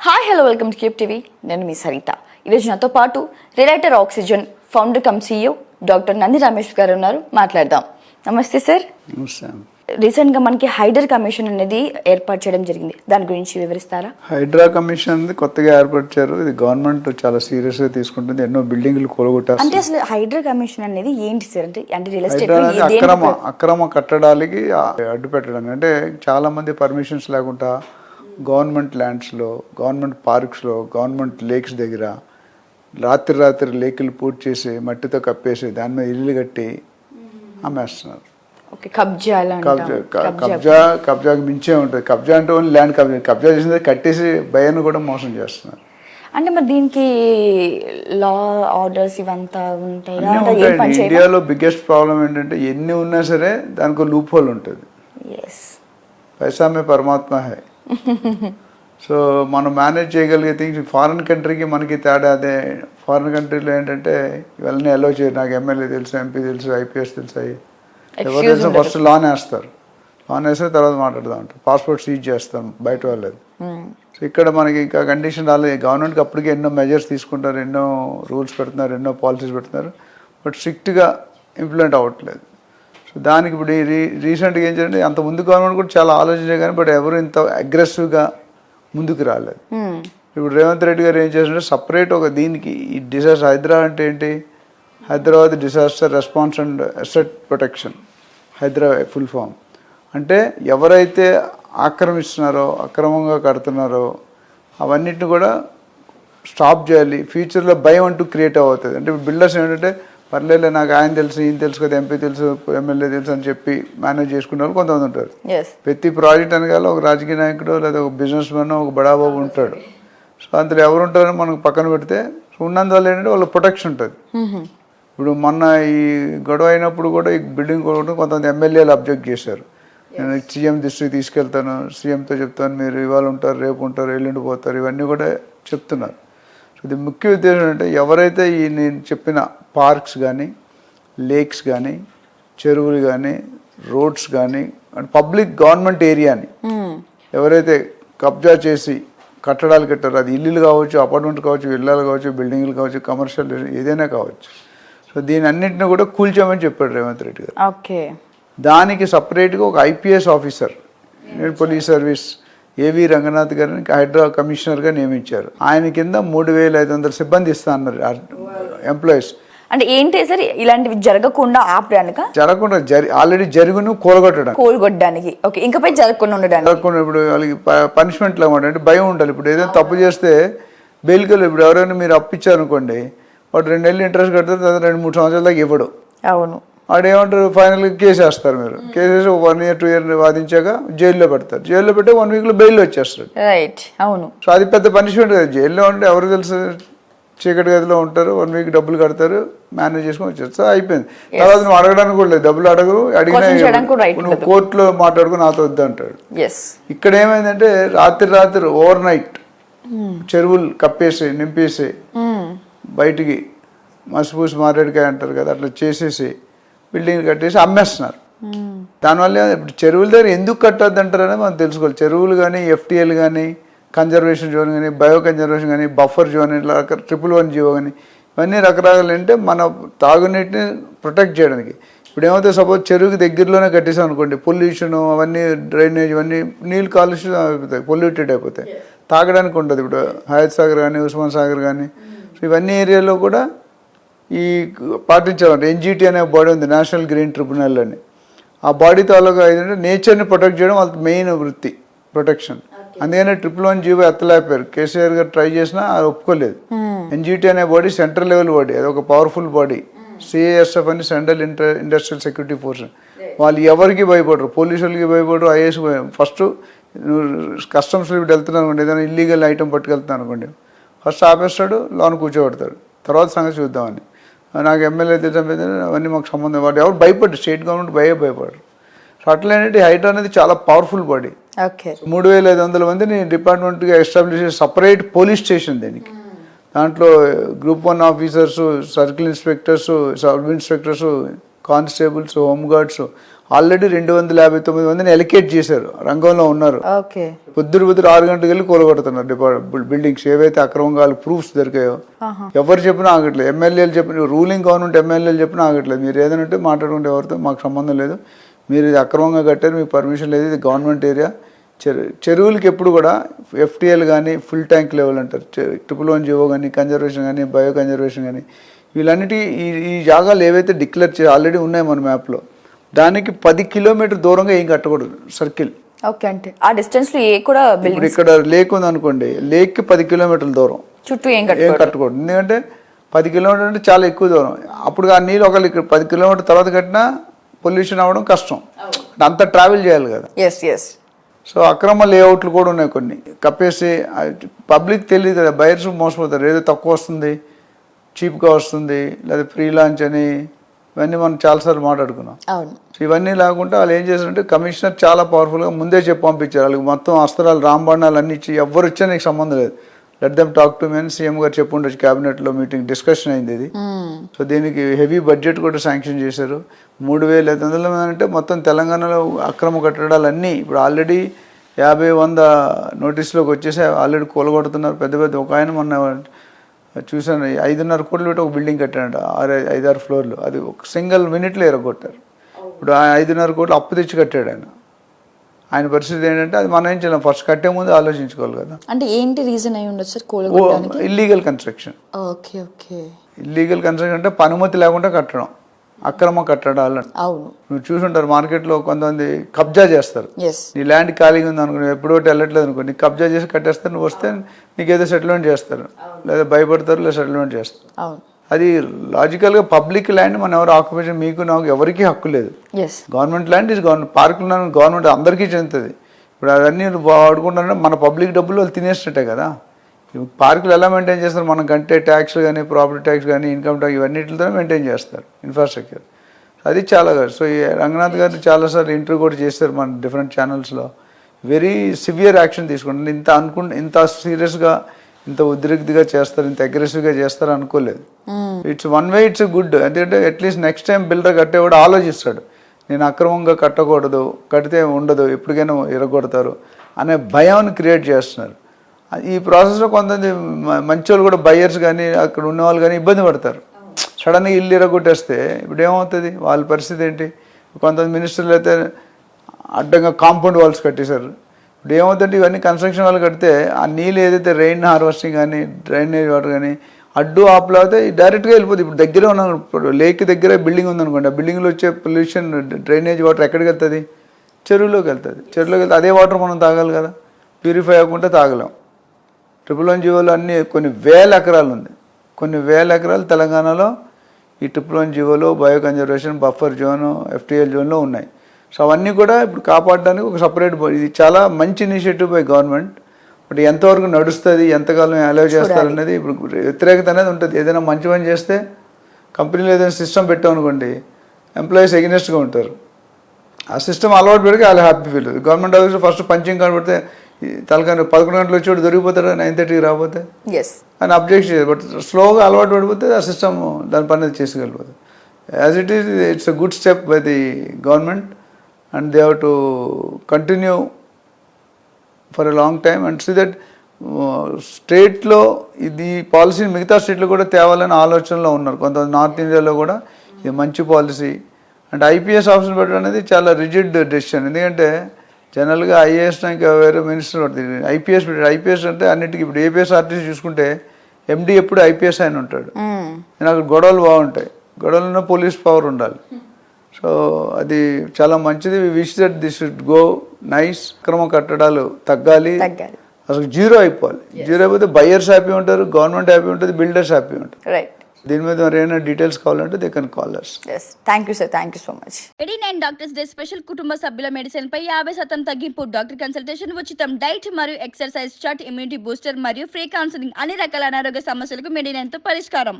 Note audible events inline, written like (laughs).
Hi hello welcome to Cube TV నేను మీ సరిత. ఈరోజు నాతో పాటు Relighter oxygen founder cum CEO doctor Nandi Ramesh garu ఉన్నారు. మాట్లాడదాం. నమస్తే సార్. రీసెంట్గా మనకి హైడర్ కమిషన్ అనేది ఏర్పాటు చేయడం జరిగింది. దాని గురించి వివరిస్తారా? హైడ్రా కమిషన్ అనేది కొత్తగా ఏర్పరిచారు ఇది గవర్నమెంట్ చాలా సీరియస్గా తీసుకుంటుంది. ఎన్నో బిల్డింగ్లు అంటే కూలగొట్టేస్తుంది అసలు హైడర్ కమిషన్ అనేది ఏంటి సార్? అంటే అంటే రియల్ ఎస్టేట్ అక్రమ అక్రమ కట్టడాలకి ఆ- అడ్డు పెట్టడం. అంటే చాలా మంది పర్మిషన్స్ లేకుండా గవర్నమెంట్ ల్యాండ్స్లో గవర్నమెంట్ పార్క్స్లో గవర్నమెంట్ లేక్స్ దగ్గర రాత్రి రాత్రి లేకులు పూర్తి చేసి మట్టితో కప్పేసి దాని మీద ఇల్లు కట్టి అమ్మేస్తున్నారు. కబ్జా కబ్జా కబ్జా కబ్జాకి మించే ఉంటుంది. కబ్జా అంటే ఓన్లీ ల్యాండ్ కబ్జా. కబ్జా చేసింది కట్టేసి భయాన్ని కూడా మోసం చేస్తున్నారు. అంటే మరి దీనికి లా ఆర్డర్స్ ఇవంతా ఉంటాయా? ఇండియాలో బిగ్గెస్ట్ ప్రాబ్లం ఏంటంటే ఎన్ని ఉన్నా సరే దానికి లూప్ హోల్ ఉంటుంది. పైసా మే పరమాత్మ హై. (laughs) సో మనం మేనేజ్ చేయగలిగే థింగ్స్ ఫారిన్ కంట్రీకి మనకి తేడా అదే. ఫారిన్ కంట్రీలో ఏంటంటే ఇవన్నీ అలో చేయరు. నాకు ఎమ్మెల్యే తెలుసు ఎంపీ తెలుసు ఐపీఎస్ తెలుసు అయ్యి ఎవరు తెలుసు. ఫస్ట్ లాన్ వేస్తారు లాన్ వేస్తే తర్వాత మాట్లాడదాం అంటారు. పాస్పోర్ట్ సీజ్ చేస్తాం బయట వాళ్ళది. సో ఇక్కడ మనకి ఇంకా కండిషన్ రాలేదు. గవర్నమెంట్కి అప్పటికే ఎన్నో మెజర్స్ తీసుకుంటారు ఎన్నో రూల్స్ పెడుతున్నారు ఎన్నో పాలసీస్ పెడుతున్నారు. బట్ స్ట్రిక్ట్గా ఇంప్లిమెంట్ అవ్వట్లేదు. సో దానికి ఇప్పుడు ఈ రీ రీసెంట్గా ఏం చేయండి అంత ముందు గవర్నమెంట్ కూడా చాలా ఆలోచించారు కానీ బట్ ఎవరు ఇంత అగ్రెసివ్గా ముందుకు రాలేదు. ఇప్పుడు రేవంత్ రెడ్డి గారు ఏం చేశారంటే సపరేట్ ఒక దీనికి ఈ డిజాస్టర్ హైదరాబాద్ అంటే ఏంటి? Hyderabad disaster response and asset protection Hyderabad full form అంటే ఎవరైతే ఆక్రమిస్తున్నారో అక్రమంగా కడుతున్నారో అవన్నిటిని కూడా స్టాప్ చేయాలి. ఫ్యూచర్లో భయం అంటూ క్రియేట్ అవుతుంది. అంటే బిల్డర్స్ ఏంటంటే పర్లేదు నాకు ఆయన తెలుసు ఈయన తెలుసు కదా ఎంపీ తెలుసు ఎమ్మెల్యే తెలుసు అని చెప్పి మేనేజ్ చేసుకునే వాళ్ళు కొంతమంది ఉంటారు. ప్రతి ప్రాజెక్ట్ అనగాల ఒక రాజకీయ నాయకుడు లేదా ఒక బిజినెస్ మ్యాన్ ఒక బడాబాబు ఉంటాడు. సో అందులో ఎవరు ఉంటారో మనకు పక్కన పెడితే ఉన్నందువల్ల ఏంటంటే వాళ్ళ ప్రొటెక్షన్ ఉంటుంది. ఇప్పుడు మొన్న ఈ గొడవ అయినప్పుడు కూడా ఈ బిల్డింగ్ కూడా కొంతమంది ఎమ్మెల్యేలు అబ్జెక్ట్ చేశారు. నేను సీఎం దృష్టికి తీసుకెళ్తాను సీఎంతో చెప్తాను మీరు ఇవాళ ఉంటారు రేపు ఉంటారు ఎల్లుండి పోతారు ఇవన్నీ కూడా చెప్తున్నారు. సో ఇది ముఖ్య ఉద్దేశం అంటే ఎవరైతే ఈ నేను చెప్పిన పార్క్స్ కానీ లేక్స్ కానీ చెరువులు కానీ రోడ్స్ కానీ అండ్ పబ్లిక్ గవర్నమెంట్ ఏరియాని ఎవరైతే కబ్జా చేసి కట్టడాలు కట్టారో అది ఇల్లులు కావచ్చు అపార్ట్మెంట్ కావచ్చు విల్లాలు కావచ్చు బిల్డింగ్లు కావచ్చు కమర్షియల్ ఏదైనా కావచ్చు. సో దీని అన్నింటిని కూడా కూల్చామని చెప్పాడు రేవంత్ రెడ్డి గారు. ఓకే. దానికి సపరేట్గా ఒక ఐపీఎస్ ఆఫీసర్ పోలీస్ సర్వీస్ ఏవి రంగనాథ్ గారిని హైడ్రా కమిషనర్గా నియమించారు. ఆయన కింద మూడు వేల ఐదు వందల సిబ్బంది ఇస్తా అన్నారు ఎంప్లాయీస్. అంటే ఏంటి సార్ ఇలాంటివి జరగకుండా ఆపడానిక? జరగకుండా జరి ఆల్రెడీ జరుగును కూలగొట్టడం కోలుగొట్టడానికి. ఓకే ఇంకపై జరగకుండా ఉండడానికి. జరగకుండా ఇప్పుడు వాళ్ళకి పనిష్మెంట్ లాగా అంటే భయం ఉండాలి. ఇప్పుడు ఏదైనా తప్పు చేస్తే బెయిల్కి ఇప్పుడు ఎవరైనా మీరు అప్పించారనుకోండి వాడు రెండు నెలలు ఇంట్రెస్ట్ తర్వాత రెండు మూడు సంవత్సరాల దాకా ఇవ్వడు. అవును. వాడు ఏమంటారు ఫైనల్గా కేసు వేస్తారు మీరు. కేసు వేసి వన్ ఇయర్ టూ ఇయర్ వాదించాక జైల్లో పెడతారు. జైల్లో పెట్టి వన్ వీక్లో బెయిల్ వచ్చేస్తాడు రైట్ అవును. సో అది పెద్ద పనిష్మెంట్ కదా. జైల్లో ఉంటే ఎవరు తెలుసు? చీకటి గదిలో ఉంటారు వన్ వీక్ డబ్బులు కడతారు మేనేజ్ చేసుకొని వచ్చేస్తారు. అయిపోయింది. తర్వాత నువ్వు అడగడానికి కూడా లేదు. డబ్బులు అడగరు. అడిగినా నువ్వు కోర్టులో మాట్లాడుకుని నాతో వద్దు అంటాడు ఇక్కడ ఏమైందంటే రాత్రి రాత్రి ఓవర్ నైట్ చెరువులు కప్పేసి నింపేసి బయటికి మసిపూసి మారేడుకాయ అంటారు కదా అట్లా చేసేసి బిల్డింగ్ కట్టేసి అమ్మేస్తున్నారు. దానివల్ల ఇప్పుడు చెరువుల దగ్గర ఎందుకు కట్టొద్దు అంటారని మనం తెలుసుకోవాలి. చెరువులు కానీ ఎఫ్టీఎల్ కానీ కన్జర్వేషన్ జోన్ కానీ బయో కన్జర్వేషన్ కానీ బఫర్ జోన్ ఇట్లా ట్రిపుల్ వన్ జియో కానీ ఇవన్నీ రకరకాలు అంటే మన తాగునీటిని ప్రొటెక్ట్ చేయడానికి. ఇప్పుడు ఏమవుతుంది సపోజ్ చెరువుకి దగ్గరలోనే కట్టేసాం అనుకోండి పొల్యూషన్ అవన్నీ డ్రైనేజ్ ఇవన్నీ నీళ్ళు కాలుష్యం అయిపోతాయి పొల్యూటెడ్ అయిపోతాయి. తాగడానికి ఉండదు. ఇప్పుడు హయత్ సాగర్ కానీ ఉస్మాన్ సాగర్ కానీ ఇవన్నీ ఏరియాలో కూడా ఈ పాటించాలంటే ఎన్జిటి అనే బాడీ ఉంది నేషనల్ గ్రీన్ ట్రిబ్యునల్ అని. ఆ బాడీ తాలూకా ఏంటంటే నేచర్ని ప్రొటెక్ట్ చేయడం వాళ్ళకి మెయిన్ వృత్తి ప్రొటెక్షన్ అందుకనే ట్రిపుల్ వన్ జీవో ఎత్తలేపారు కేసీఆర్ గారు ట్రై చేసినా అది ఒప్పుకోలేదు. ఎన్జిటి అనే బాడీ సెంట్రల్ లెవెల్ బాడీ అది ఒక పవర్ఫుల్ బాడీ సిఏఎస్ఎఫ్ అని central inter industrial security force వాళ్ళు ఎవరికి భయపడరు పోలీసులకి భయపడరు ఐఏఎస్ ఫస్ట్ కస్టమ్స్లో ఇప్పుడు వెళ్తున్నాను అనుకోండి ఏదైనా ఇల్లీగల్ ఐటమ్ పట్టుకెళ్తున్నాను అనుకోండి. ఫస్ట్ ఆపేస్తాడు లోన్ కూర్చోబెడతాడు. తర్వాత సంగతి చూద్దామని. నాకు ఎమ్మెల్యే తెలుసు అవన్నీ మాకు సంబంధం వాడు ఎవరు భయపడ్డారు? స్టేట్ గవర్నమెంట్ భయ భయపడరు సో ఏంటంటే హైడ్రా అనేది చాలా పవర్ఫుల్ బాడీ ఓకే మూడు వేల ఐదు వందల మందిని డిపార్ట్మెంట్గా ఎస్టాబ్లిష్ చేసి సపరేట్ పోలీస్ స్టేషన్ దీనికి. దాంట్లో group one officers circle inspectors sub inspectors constables home guards already రెండు వందల యాభై తొమ్మిది మందిని ఎలికేట్ చేశారు. రంగంలో ఉన్నారు. పొద్దురు పొద్దురు ఆరు గంటలకు వెళ్ళి కూలగొడుతున్నారు. బిల్డింగ్స్ ఏవైతే అక్రమంగా ప్రూఫ్స్ దొరికాయో ఎవరు చెప్పినా ఆగట్లేదు. ఎమ్మెల్యేలు చెప్పిన రూలింగ్ గవర్నమెంట్ ఎమ్మెల్యేలు చెప్పినా ఆగట్లేదు. మీరు ఏదైనా ఉంటే మాట్లాడుకుంటే ఎవరితో మాకు సంబంధం లేదు. మీరు ఇది అక్రమంగా కట్టారు మీకు పర్మిషన్ లేదు. ఇది గవర్నమెంట్ ఏరియా చెరు చెరువులకి ఎప్పుడు కూడా ఎఫ్టీఎల్ కానీ ఫుల్ ట్యాంక్ లెవెల్ అంటారు. ట్రిపుల్ వన్ జీవో కానీ కన్జర్వేషన్ కానీ బయో కన్జర్వేషన్ కానీ వీళ్ళన్నిటి ఈ ఈ జాగాలు ఏవైతే డిక్లేర్ చే ఆల్రెడీ ఉన్నాయి మన మ్యాప్లో దానికి పది కిలోమీటర్ దూరంగా ఏం కట్టకూడదు సర్కిల్. ఓకే అంటే ఆ డిస్టెన్స్లో ఏ కూడా ఇప్పుడు ఇక్కడ లేక్ ఉంది అనుకోండి లేక్కి పది కిలోమీటర్ల దూరం. చుట్టూ ఏం ఏం కట్టకూడదు. ఎందుకంటే పది కిలోమీటర్లు అంటే చాలా ఎక్కువ దూరం. అప్పుడు ఆ నీళ్ళు ఒకళ్ళు ఇక్కడ పది కిలోమీటర్ తర్వాత కట్టినా పొల్యూషన్ అవ్వడం కష్టం. అంత ట్రావెల్ చేయాలి కదా. ఎస్ ఎస్ సో అక్రమ లేఅవుట్లు కూడా ఉన్నాయి కొన్ని. కప్పేసి పబ్లిక్ తెలియదు కదా బయర్స్ మోసపోతారు. ఏదో తక్కువ వస్తుంది చీప్గా వస్తుంది లేదా ఫ్రీ లాంచ్ అని ఇవన్నీ మనం చాలాసార్లు మాట్లాడుకున్నాం. అవును. ఇవన్నీ లేకుండా వాళ్ళు ఏం చేశారంటే కమిషనర్ చాలా పవర్ఫుల్గా ముందే చెప్పి పంపించారు. వాళ్ళకి మొత్తం అస్త్రాలు రాంబాణాలు అన్ని ఇచ్చి ఎవరు వచ్చా నీకు సంబంధం లేదు. Let them talk to men CM garu చెప్పు ఉండొచ్చు. క్యాబినెట్లో మీటింగ్ డిస్కషన్ అయింది ఇది. సో దీనికి హెవీ బడ్జెట్ కూడా శాంక్షన్ చేశారు. మూడు వేల ఐదు వందల మంది అంటే మొత్తం తెలంగాణలో అక్రమ కట్టడాలన్నీ ఇప్పుడు ఆల్రెడీ యాభై వంద నోటీసులోకి వచ్చేసి ఆల్రెడీ కూలగొడుతున్నారు. పెద్ద పెద్ద ఒక ఆయన మొన్న చూశాను ఐదున్నర కోట్లు పెట్టి ఒక బిల్డింగ్ కట్టాడంట ఆరు ఐదారు ఫ్లోర్లు. అది ఒక సింగిల్ మినిట్లో ఎరగొట్టారు. ఇప్పుడు ఆ ఐదున్నర కోట్లు అప్పు తెచ్చి కట్టాడు ఆయన. ఆయన పరిస్థితి ఏంటంటే అది మనం ఏం చేయలేం? ఫస్ట్ కట్టే ముందు ఆలోచించుకోవాలి కదా. అంటే ఏంటి రీజన్ అయి ఉండొచ్చు sir illegal construction okay okay. Illegal construction అంటే పనుమతి లేకుండా కట్టడం. అక్రమ కట్టడాలు. అవును. నువ్వు చూసుంటారు మార్కెట్లో కొంతమంది కబ్జా చేస్తారు. నీ ల్యాండ్ ఖాళీగా ఉంది అనుకో ఎప్పుడో ఒకటి వెళ్ళట్లేదు అనుకో నీకు కబ్జా చేసి కట్టేస్తారు నువ్వు వస్తే నీకు ఏదో సెటిల్మెంట్ చేస్తారు. లేదా భయపడతారు లేదా సెటిల్మెంట్ చేస్తారు. అది లాజికల్గా పబ్లిక్ ల్యాండ్ మనం ఎవరు ఆక్యుపేషన్ మీకు నాకు ఎవరికీ హక్కు లేదు. గవర్నమెంట్ ల్యాండ్ ఇస్ గవర్నమెంట్ పార్కులు గవర్నమెంట్ అందరికీ చెందుతుంది. ఇప్పుడు అవన్నీ వాడుకుంటారంటే మన పబ్లిక్ డబ్బులు వాళ్ళు తినేసినట్టే కదా. పార్కులు ఎలా మెయింటైన్ చేస్తారు? మనం కంటే ట్యాక్స్ కానీ ప్రాపర్టీ ట్యాక్స్ కానీ ఇన్కమ్ ట్యాక్స్ ఇవన్నిటితో మెయింటైన్ చేస్తారు ఇన్ఫ్రాస్ట్రక్చర్ అది చాలా కాదు సో ఈ రంగనాథ్ గారు చాలాసార్లు ఇంటర్వ్యూ కూడా చేశారు మన డిఫరెంట్ ఛానల్స్లో వెరీ సివియర్ యాక్షన్ తీసుకుంటారు ఇంత అనుకు ఇంత సీరియస్గా ఇంత ఉద్రిక్తిగా చేస్తారు ఇంత అగ్రెసివ్గా చేస్తారు అనుకోలేదు. It's one way it's good ఎందుకంటే at least next time builder కట్టేవాడు ఆలోచిస్తాడు. నేను అక్రమంగా కట్టకూడదు కడితే ఉండదు ఎప్పటికైనా ఇరగొడతారు అనే భయాన్ని క్రియేట్ చేస్తున్నారు. ఈ ప్రాసెస్లో కొంతమంది మ- మంచి వాళ్ళు కూడా బయ్యర్స్ కానీ అక్కడ ఉన్న వాళ్ళు కానీ ఇబ్బంది పడతారు. సడన్గా ఇల్లు ఇరగొట్టేస్తే ఇప్పుడు ఏమవుతుంది? వాళ్ళ పరిస్థితి ఏంటి? కొంతమంది మినిస్టర్లు అయితే అడ్డంగా కాంపౌండ్ వాల్స్ కట్టేశారు. ఇప్పుడు ఏమవుతుందంటే ఇవన్నీ కన్స్ట్రక్షన్ వాళ్ళు కడితే ఆ నీళ్ళు ఏదైతే రెయిన్ హార్వెస్టింగ్ కానీ డ్రైనేజ్ వాటర్ కానీ అడ్డు ఆపులో అయితే డైరెక్ట్గా వెళ్ళిపోతుంది ఇప్పుడు దగ్గరే ఉన్నాం ఇప్పుడు లేక్ దగ్గర బిల్డింగ్ ఉందనుకోండి ఆ బిల్డింగ్లో వచ్చే పొల్యూషన్ డ్రైనేజ్ వాటర్ ఎక్కడికి వెళ్తుంది? చెరువులోకి వెళ్తుంది. చెరువులోకి వెళ్తే అదే వాటర్ మనం తాగాలి కదా? ప్యూరిఫై అవ్వకుండా తాగలేం. ట్రిపుల్ వన్ జీవోలో అన్ని కొన్ని వేల ఎకరాలు ఉంది. కొన్ని వేల ఎకరాలు తెలంగాణలో ఈ ట్రిపుల్ వన్ జీవోలో bio conservation buffer zone FTL జోన్లో ఉన్నాయి. సో అవన్నీ కూడా ఇప్పుడు కాపాడడానికి ఒక సపరేట్ ఇది చాలా మంచి ఇనిషియేటివ్ బై గవర్నమెంట్. బట్ ఎంతవరకు నడుస్తుంది ఎంతకాలం అలౌ చేస్తారు అనేది ఇప్పుడు వ్యతిరేకత అనేది ఉంటుంది. ఏదైనా మంచి పని చేస్తే కంపెనీలో ఏదైనా సిస్టమ్ పెట్టామనుకోండి ఎంప్లాయీస్ ఎగ్నెస్ట్గా ఉంటారు. ఆ సిస్టమ్ అలవాటు పెడితే వాళ్ళు హ్యాపీ ఫీల్ గవర్నమెంట్ ఆఫీస్లో ఫస్ట్ పంచింగ్ కనబడితే తలకాని పదకొండు గంటలు వచ్చి దొరికిపోతాడు? నైన్ థర్టీకి రాకపోతే? ఎస్ అని అబ్జెక్ట్ చేయదు బట్ స్లోగా అలవాటు పడిపోతే ఆ సిస్టమ్ దాని పని అది చేసుకెళ్ళిపోతుంది as it is it's a good step by the government and they have to continue for a long time and see that స్టేట్లో ఇది పాలసీని మిగతా స్టేట్లో కూడా తేవాలని ఆలోచనలో ఉన్నారు. కొంతమంది నార్త్ ఇండియాలో కూడా ఇది మంచి పాలసీ అండ్ ఐపీఎస్ ఆఫీసర్ పెట్టడం అనేది చాలా రిజిడ్ డెసిషన్ ఎందుకంటే జనరల్గా ఐఏఎస్ ఇంకా వేరే మినిస్టర్ పడుతుంది ఐపీఎస్ పెట్టాడు. ఐపీఎస్ అంటే అన్నిటికీ ఇప్పుడు ఏపీఎస్ ఆర్టీసీ చూసుకుంటే ఎండి ఎప్పుడు ఐపీఎస్ ఆయన ఉంటాడు. నేను అక్కడ గొడవలు బాగుంటాయి. గొడవలున్న పోలీస్ పవర్ ఉండాలి. సో అది చాలా మంచిది. Wish that this should go nice క్రమ కట్టడాలు తగ్గాలి. తగ్గాలి. అసలు జీరో అయిపోవాలి. జీరో అయిపోతే బయ్యర్స్ హ్యాపీ ఉంటారు గవర్నమెంట్ హ్యాపీ ఉంటుంది బిల్డర్స్ హ్యాపీ ఉంటారు. రైట్ దీని మీద మరి ఏమైనా డీటెయిల్స్ కావాలంటే they can call us yes thank you sir thank you so much eighty nine doctors day special కుటుంబ సభ్యుల మెడిసిన్ పై యాభై శాతం తగ్గింపు డాక్టర్ కన్సల్టేషన్ ఉచితం డైట్ మరియు ఎక్సర్సైజ్ చార్ట్ ఇమ్యూనిటీ బూస్టర్ మరియు ఫ్రీ కౌన్సిలింగ్ అన్ని రకాల అనారోగ్య సమస్యలకు మెడినైన్తో పరిష్కారం.